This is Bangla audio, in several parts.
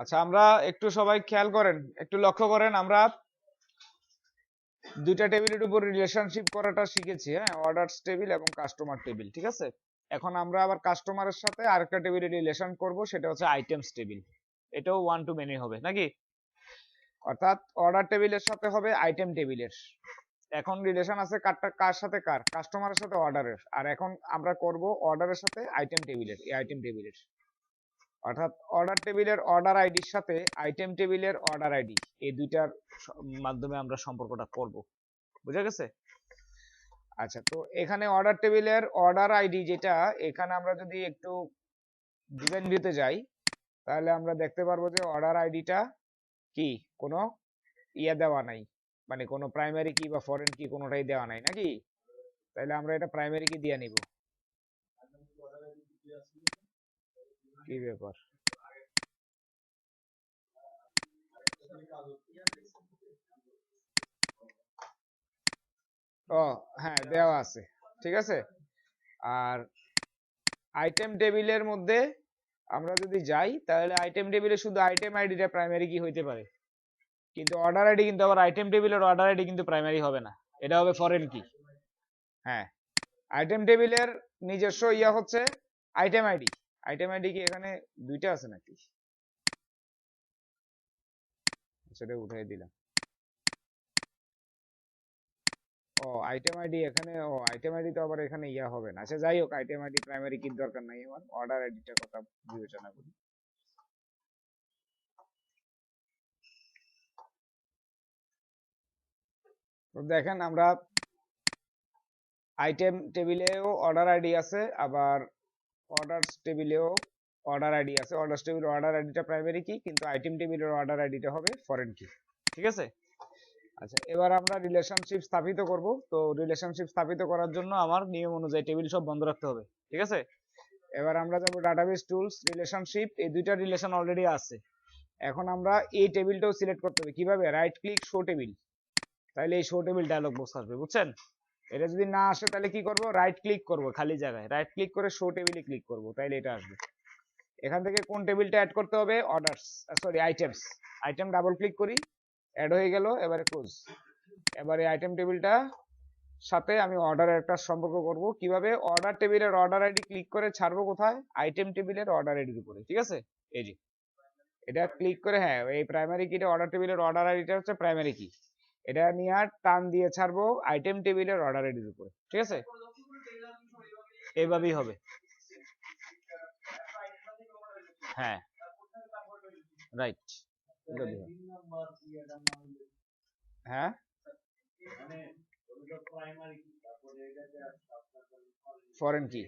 আচ্ছা আমরা একটু সবাই খেয়াল করেন, একটু লক্ষ্য করেন, আমরা দুইটা টেবিলের উপর রিলেশনশিপ করাটা শিখেছি হ্যাঁ? অর্ডারস টেবিল এবং কাস্টমার টেবিল ঠিক আছে? এখন আমরা আবার কাস্টমারের সাথে আরেকটা টেবিলে রিলেশন করব, সেটা হচ্ছে আইটেমস টেবিল এটাও ওয়ান টু মেনি হবে, নাকি? অর্থাৎ অর্ডার টেবিলের সাথে হবে আইটেম টেবিলের এখন রিলেশন আছে কারটা, কার সাথে কার? কাস্টমারের সাথে অর্ডারের আর এখন আমরা করব অর্ডারের সাথে আইটেম টেবিলের এই আইটেম টেবিলের অর্থাৎ অর্ডার টেবিলের অর্ডার আইডির সাথে আইটেম টেবিলের অর্ডার আইডি এই দুইটার মাধ্যমে আমরা সম্পর্কটা করব। বুঝা গেছে? আচ্ছা তো এখানে অর্ডার টেবিলের অর্ডার আইডি যেটা, এখানে আমরা যদি একটু ডিজাইন ভিউতে যাই, তাহলে আমরা দেখতে পারব যে অর্ডার আইডিটা কি? কোনো ইয়া দেওয়া নাই। মানে কোনো প্রাইমারি কি বা ফরেন কি কোনোটাই দেওয়া নাই নাকি? তাহলে আমরা এটা প্রাইমারি কি দিয়ে নিব। কি ব্যাপার? ও হ্যাঁ দেওয়া আছে, ঠিক আছে? আর আইটেম টেবিলের মধ্যে আমরা যদি যাই, তাহলে আইটেম টেবিলে শুধু আইটেম আইডিটা প্রাইমারি কি হইতে পারে? কিন্তু অর্ডার আইডি কিন্তু আবার আইটেম টেবিলের অর্ডার আইডি কিন্তু প্রাইমারি হবে না। এটা হবে ফরেন কি হ্যাঁ আইটেম টেবিলের নিজস্ব ইয়া হচ্ছে আইটেম আইডি আইটেম আইডি কি এখানে দুইটা আছে নাকি? সেটা উঠাই দিলাম। ও আইটেম আইডি এখানে, ও আইটেম আইডি তো আবার এখানে ইয়া হবে না। আচ্ছা যাই হোক আইটেম আইডি প্রাইমারি কি দরকার নাই আমার। অর্ডার আইডিটার কথা বিবেচনা করি। তো দেখেন, আমরা আইটেম টেবিলেও অর্ডার আইডি আছে, আবার অর্ডার টেবিলেও অর্ডার আইডি আছে। অর্ডার টেবিল অর্ডার আইডিটা প্রাইমারি কি কিন্তু আইটেম টেবিলের অর্ডার আইডিটা হবে ফরেন কি ঠিক আছে? আচ্ছা এবার আমরা রিলেশনশিপ স্থাপিত করব। তো রিলেশনশিপ স্থাপিত করার জন্য আমার নিয়ম অনুযায়ী টেবিল সব বন্ধ রাখতে হবে। ঠিক আছে? এবার আমরা যাব ডাটাবেস টুলস রিলেশনশিপ এই দুইটা রিলেশন অলরেডি আছে। এখন আমরা এই টেবিলটাও সিলেক্ট করতে হবে। কীভাবে? রাইট ক্লিক শো টেবিল তাহলে এই শো টেবিল ডায়লগ বক্স আসবে, বুঝছেন? এটা যদি না আসে তাহলে কি করব? রাইট ক্লিক করব খালি জায়গায়। রাইট ক্লিক করে শো টেবিলে ক্লিক করব, তাইলে এটা আসবে। এখান থেকে কোন টেবিলটা অ্যাড করতে হবে? Orders sorry items item double click করি অ্যাড হয়ে গেল, এবারে ক্লোজ এবারে আইটেম টেবিলটা সাথে আমি অর্ডারের একটা সম্পর্ক করব। কীভাবে? অর্ডার টেবিলের অর্ডার আইডি ক্লিক করে ছাড়বো কোথায়? আইটেম টেবিলের অর্ডার আইডির উপরে, ঠিক আছে? এই যে। এটা ক্লিক করে হ্যাঁ এই প্রাইমারি কিটা অর্ডার টেবিলের অর্ডার আইডিটা হচ্ছে প্রাইমারি কি এটা নিয়ে আর টান দিয়ে ছাড়বো আইটেম টেবিলের অর্ডার আইডির উপরে, ঠিক আছে? এভাবেই হবে। হ্যাঁ। রাইট হ্যাঁ? ফরেন কি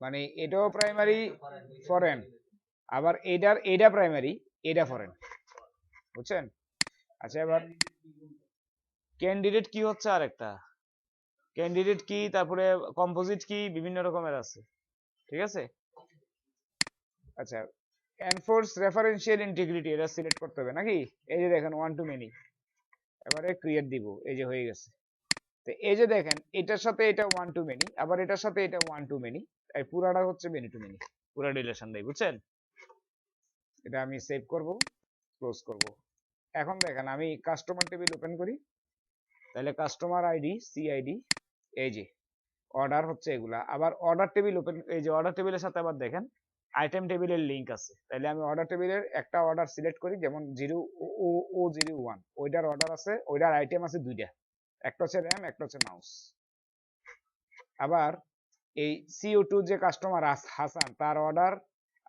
মানে এটাও প্রাইমারি ফরেন আবার এটার, এটা প্রাইমারি এটা ফরেন বুঝছেন? আচ্ছা এবার ক্যান্ডিডেট কি হচ্ছে আরেকটা? ক্যান্ডিডেট কি, তারপরে কম্পোজিট কি, বিভিন্ন রকমের আছে, ঠিক আছে? আচ্ছা এনফোর্স রেফারেন্সিয়াল ইন্টিগ্রিটি এটা সিলেক্ট করতে হবে নাকি? এই যে দেখেন ওয়ান টু মেনি এবারে ক্রিয়েট দিব, এই যে হয়ে গেছে। তো এই যে দেখেন, এটার সাথে এটা ওয়ান টু মেনি আবার এটার সাথে এটা ওয়ান টু মেনি এই পুরাটা হচ্ছে মেনি টু মেনি পুরা রিলেশন দেয়, বুঝছেন? এটা আমি সেভ করব ক্লোজ করব। এখন দেখেন আমি কাস্টমার টেবিল ওপেন করি। তাহলে কাস্টমার আইডি সিআইডি এই যে অর্ডার হচ্ছে এগুলা। আবার অর্ডার টেবিল ওপেন এই যে অর্ডার টেবিলের সাথে আবার দেখেন আইটেম টেবিলের লিংক আছে। তাহলে আমি অর্ডার টেবিলের একটা অর্ডার সিলেক্ট করি, যেমন zero o o zero one ওইটার অর্ডার আছে, ওইটার আইটেম আছে দুইটা। একটা হচ্ছে র্যাম একটা হচ্ছে মাউস আবার এই সিও টু যে কাস্টমার হাসান, তার অর্ডার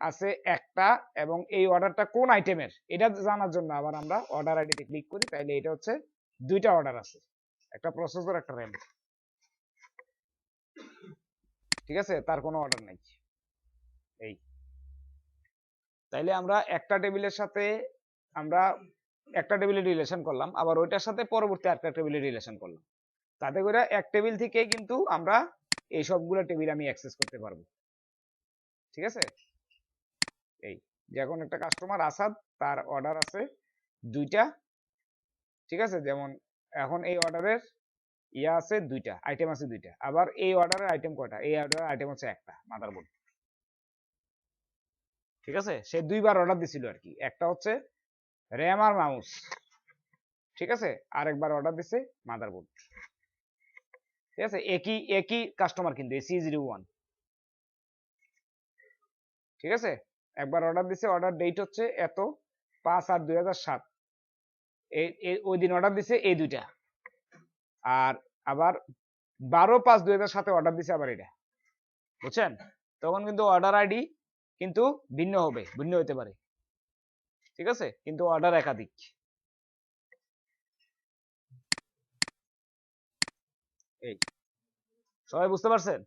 আছে একটা এবং এই অর্ডারটা কোন আইটেমের এটা জানার জন্য আবার আমরা অর্ডার আইডিতে ক্লিক করি, তাইলে এটা হচ্ছে দুইটা অর্ডার আছে। একটা প্রসেসর একটা র্যাম ঠিক আছে? তার কোনো অর্ডার নাই। এই। তাইলে আমরা একটা টেবিলের সাথে আমরা একটা টেবিলের রিলেশন করলাম, আবার ওইটার সাথে পরবর্তী একটা টেবিলের রিলেশন করলাম। তাতে করে এক টেবিল থেকে কিন্তু আমরা এই সবগুলো টেবিল আমি অ্যাক্সেস করতে পারব। ঠিক আছে? এই যে এখন একটা কাস্টমার আসাদ, তার অর্ডার আছে দুইটা, ঠিক আছে? যেমন এখন এই অর্ডারের ইয়া আছে দুইটা আইটেম আছে দুইটা, আবার এই অর্ডারের আইটেম কয়টা? এই অর্ডারের আইটেম হচ্ছে একটা মাদারবোর্ড ঠিক আছে? সে দুইবার অর্ডার দিছিল আর কি একটা হচ্ছে র্যাম আর মাউস ঠিক আছে? আরেকবার অর্ডার দিছে মাদারবোর্ড ঠিক আছে? একই একই কাস্টমার কিন্তু এসি জিরো ওয়ান ঠিক আছে? একবার অর্ডার দিছে অর্ডার ডেট হচ্ছে এত পাঁচ আট দুই হাজার সাত। ওই দিন অর্ডার দিছে এই দুইটা। আর আবার বারো পাঁচ দুই হাজার সাতে অর্ডার দিছে আবার এটা। বুঝছেন? তখন কিন্তু অর্ডার আইডি কিন্তু ভিন্ন হবে, ভিন্ন হতে পারে। ঠিক আছে? কিন্তু অর্ডার একাধিক। এই, সবাই বুঝতে পারছেন?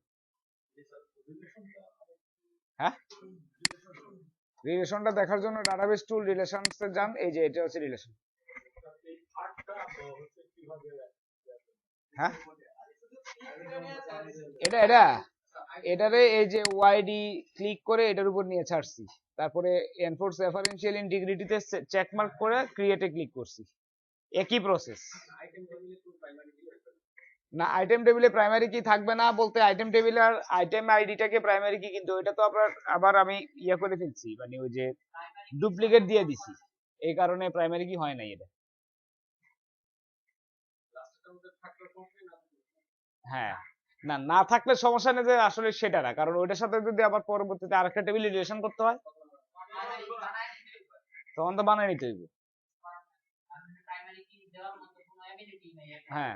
হ্যাঁ? রিলেশনটা দেখার জন্য ডাটাবেস টুল এ যান। এই যে, এটা হচ্ছে রিলেশন হ্যাঁ? এটা এটা? এটারে এই যে ওয়াইডি ক্লিক করে এটার উপর নিয়ে ছাড়ছি। তারপরে এনফোর্স রেফারেন্সিয়াল ইন্টিগ্রিটিতে চেক মার্ক করে ক্রিয়েটে ক্লিক করছি। একই প্রসেস না আইটেম টেবিলে প্রাইমারি কি থাকবে না বলতে আইটেম টেবিল আর আইটেম আইডিটাকে প্রাইমারি কি কিন্তু ওইটা তো আপনার আবার আমি ইয়ে করে ফেলছি মানে ওই যে ডুপ্লিকেট দিয়ে দিছি। এই কারণে প্রাইমারি কি হয় নাই এটা। হ্যাঁ। না না থাকলে সমস্যা নেই যে আসলে সেটা না, কারণ ওইটার সাথে যদি আবার পরবর্তীতে আরেকটা টেবিল রিলেশন করতে হয়, তখন তো বানাই নিতে হইবে। হ্যাঁ।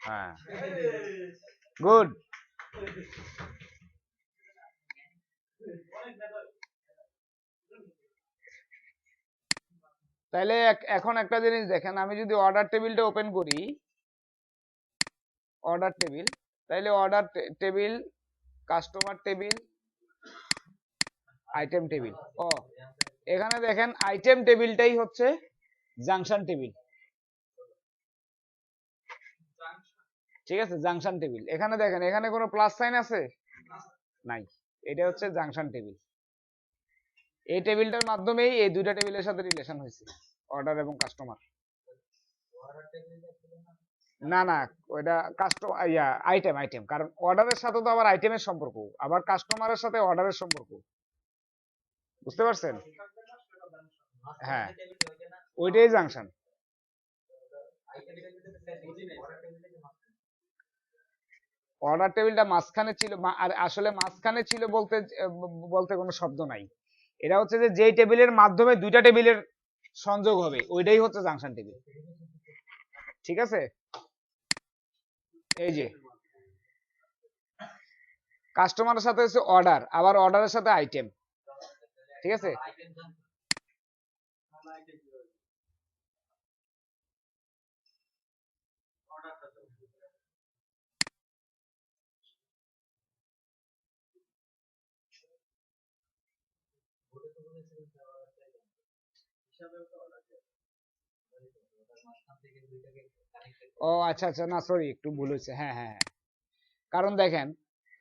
হ্যাঁ গুড তাহলে এখন একটা জিনিস দেখেন, আমি যদি অর্ডার টেবিলটা ওপেন করি অর্ডার টেবিল তাহলে order table customer table item table ও। এখানে দেখেন আইটেম টেবিলটাই হচ্ছে জাংশন টেবিল ঠিক আছে? জাংশন টেবিল এখানে দেখেন, এখানে কোনো প্লাস সাইন আছে? নাই। এটা হচ্ছে জাংশন টেবিল এই টেবিলটার মাধ্যমেই এই দুইটা টেবিলের সাথে রিলেশন হয়েছে অর্ডার এবং কাস্টমার না না, ওইটা কাস্টমার ইয়া আইটেম আইটেম কারণ অর্ডারের সাথে তো আবার আইটেমের সম্পর্ক। আবার কাস্টমারের সাথে অর্ডারের সম্পর্ক। বুঝতে পারছেন? হ্যাঁ। ওইটাই জাংশন অর্ডার টেবিলটা মাঝখানে। ছিল আর আসলে মাঝখানে ছিল বলতে বলতে কোনো শব্দ নাই। এটা হচ্ছে যে যেই টেবিলের মাধ্যমে দুইটা টেবিলের সংযোগ হবে ওইটাই হচ্ছে জাংশন টেবিল ঠিক আছে? এই যে। কাস্টমারের সাথে হচ্ছে অর্ডার আবার অর্ডারের সাথে আইটেম ঠিক আছে? ও আচ্ছা আচ্ছা না সরি একটু ভুল হয়েছে। হ্যাঁ হ্যাঁ হ্যাঁ। কারণ দেখেন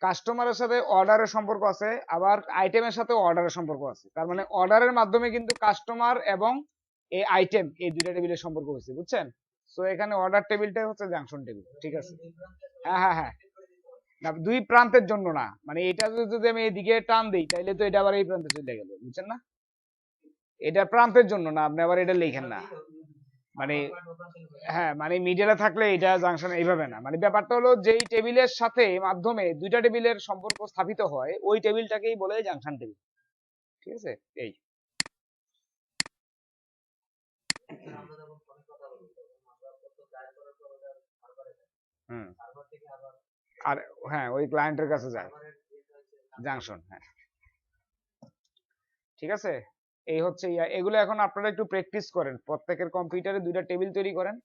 কাস্টমারের সাথে অর্ডারের সম্পর্ক আছে, আবার আইটেমের সাথে অর্ডারের সম্পর্ক আছে। তার মানে অর্ডারের মাধ্যমে কিন্তু কাস্টমার এবং এই আইটেম এই দুইটা টেবিলের সম্পর্ক হয়েছে, বুঝছেন? তো এখানে অর্ডার টেবিলটাই হচ্ছে জাংশন টেবিল ঠিক আছে? হ্যাঁ হ্যাঁ হ্যাঁ। না, দুই প্রান্তের জন্য না। মানে এটা যদি আমি এদিকে টান দিই, তাইলে তো এটা আবার এই প্রান্তে চলে গেল, বুঝছেন না? এটা প্রান্তের জন্য না আপনি আবার এটা লিখেন না। মানে হ্যাঁ মানে মিডিয়ালে থাকলে এটা জাংশন এইভাবে না। মানে ব্যাপারটা হলো যেই টেবিলের সাথে মাধ্যমে দুইটা টেবিলের সম্পর্ক স্থাপিত হয় ওই টেবিলটাকেই বলে জাংশন টেবিল ঠিক আছে? এই। আর হ্যাঁ ওই ক্লায়েন্টের কাছে যায়। জাংশন হ্যাঁ। ঠিক আছে? এই হচ্ছে ইয়া, এগুলো এখন আপনারা একটু প্র্যাকটিস করেন। প্রত্যেকের কম্পিউটারে দুইটা টেবিল তৈরি করেন।